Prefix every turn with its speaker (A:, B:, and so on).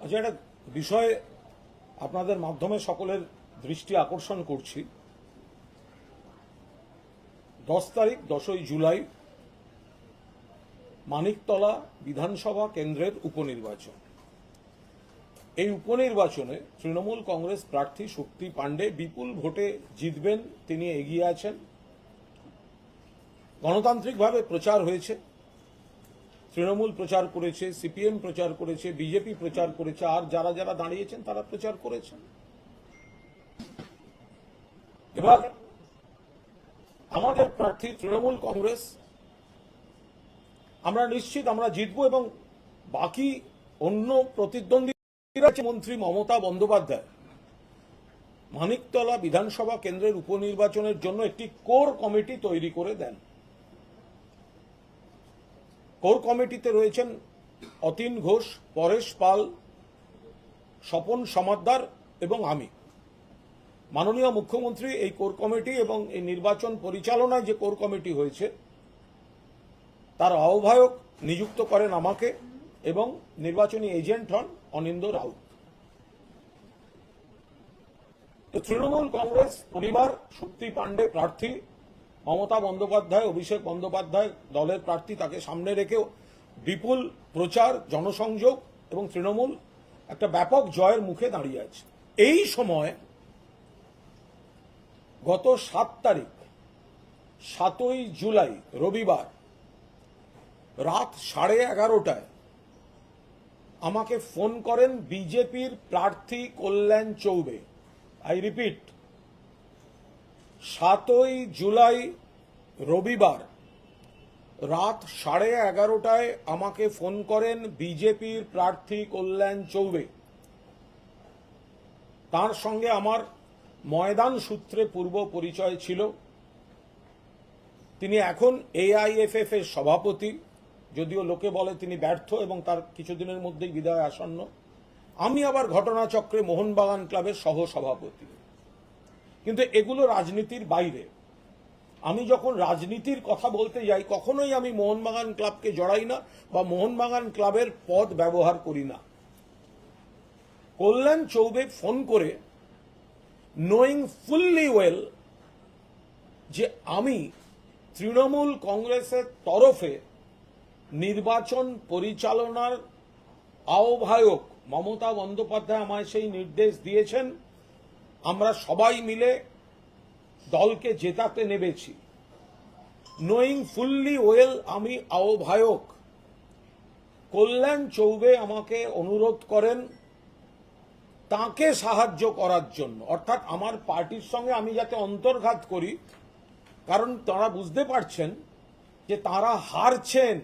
A: আচ্ছা একটা বিষয়ে আপনাদের মাধ্যমে সকলের দৃষ্টি আকর্ষণ করছি। দশ তারিখ, দশই জুলাই, মানিকতলা বিধানসভা কেন্দ্রের উপনির্বাচন। এই উপনির্বাচনে তৃণমূল কংগ্রেস প্রার্থী শক্তি পাণ্ডে বিপুল ভোটে জিতবেন, তিনি এগিয়ে আছেন। গণতান্ত্রিকভাবে প্রচার হয়েছে। তৃণমূল প্রচার করেছে, সিপিএম প্রচার করেছে, বিজেপি প্রচার করেছে, আর যারা যারা দাঁড়িয়েছেন তারা প্রচার করেছেন। এবার আমাদের প্রার্থী তৃণমূল কংগ্রেস, আমরা নিশ্চিত আমরা জিতব এবং বাকি অন্য প্রতিদ্বন্দ্বীরা মন্ত্রী মমতা বন্দ্যোপাধ্যায়, মানিকতলা বিধানসভা কেন্দ্রের উপনির্বাচনের জন্য একটি কোর কমিটি তৈরি করে দেন। কোর কমিটিতে রয়েছেন অতীন ঘোষ, পরেশ পাল, স্বপন সমাদ্দার এবং আমি। মাননীয় মুখ্যমন্ত্রী এই কোর কমিটি এবং এই নির্বাচন পরিচালনায় যে কোর কমিটি হয়েছে, তার আহ্বায়ক নিযুক্ত করেন আমাকে এবং নির্বাচনী এজেন্ট হন অনিন্দ রাউত। তৃণমূল কংগ্রেস পরিবার শক্তি পাণ্ডে প্রার্থী মমতা বন্দ্যোপাধ্যায়, অভিষেক বন্দ্যোপাধ্যায় দলের প্রার্থী তাকে সামনে রেখেও বিপুল প্রচার, জনসংযোগ এবং তৃণমূল একটা ব্যাপক জয়ের মুখে দাঁড়িয়ে আছে। এই সময় গত সাত তারিখ, সাতই জুলাই, রবিবার, রাত সাড়ে এগারোটায় আমাকে ফোন করেন বিজেপির প্রার্থী কল্যাণ চৌবে। আই রিপিট সাতই জুলাই রবিবার রাত সাড়ে এগারোটায় আমাকে ফোন করেন বিজেপির প্রার্থী কল্যাণ চৌবে। তার সঙ্গে আমার ময়দান সূত্রে পূর্ব পরিচয় ছিল। তিনি এখন এআইএফএফ এর সভাপতি। যদিও লোকে বলে তিনি ব্যর্থ এবং তার কিছুদিনের মধ্যেই বিদায় আসন্ন। আমি আবার ঘটনাচক্রে মোহনবাগান ক্লাবের সহ সভাপতি কিন্তু এগুলো রাজনীতির বাইরে। আমি যখন রাজনীতির কথা বলতে যাই, কখনোই আমি মোহনবাগান ক্লাবকে জড়াই না বা মোহনবাগান ক্লাবের পদ ব্যবহার করি না। কল্যাণ চৌবে ফোন করে নোয়িং ফুললি ওয়েল যে আমি তৃণমূল কংগ্রেসের তরফে নির্বাচন পরিচালনার আহ্বায়ক মমতা বন্দ্যোপাধ্যায় আমায় সেই নির্দেশ দিয়েছেন। আমরা সবাই মিলে দলকে জেতাতে নেমেছি। নোয়িং ফুললি ওয়েল আমি আহ্বায়ক। কল্যাণ চৌবে আমাকে অনুরোধ করেন তাকে সাহায্য করার জন্য। অর্থাৎ আমার পার্টির সঙ্গে আমি যাতে অন্তর্ঘাত করি, কারণ তারা বুঝতে পারছেন যে তারা হারছেন।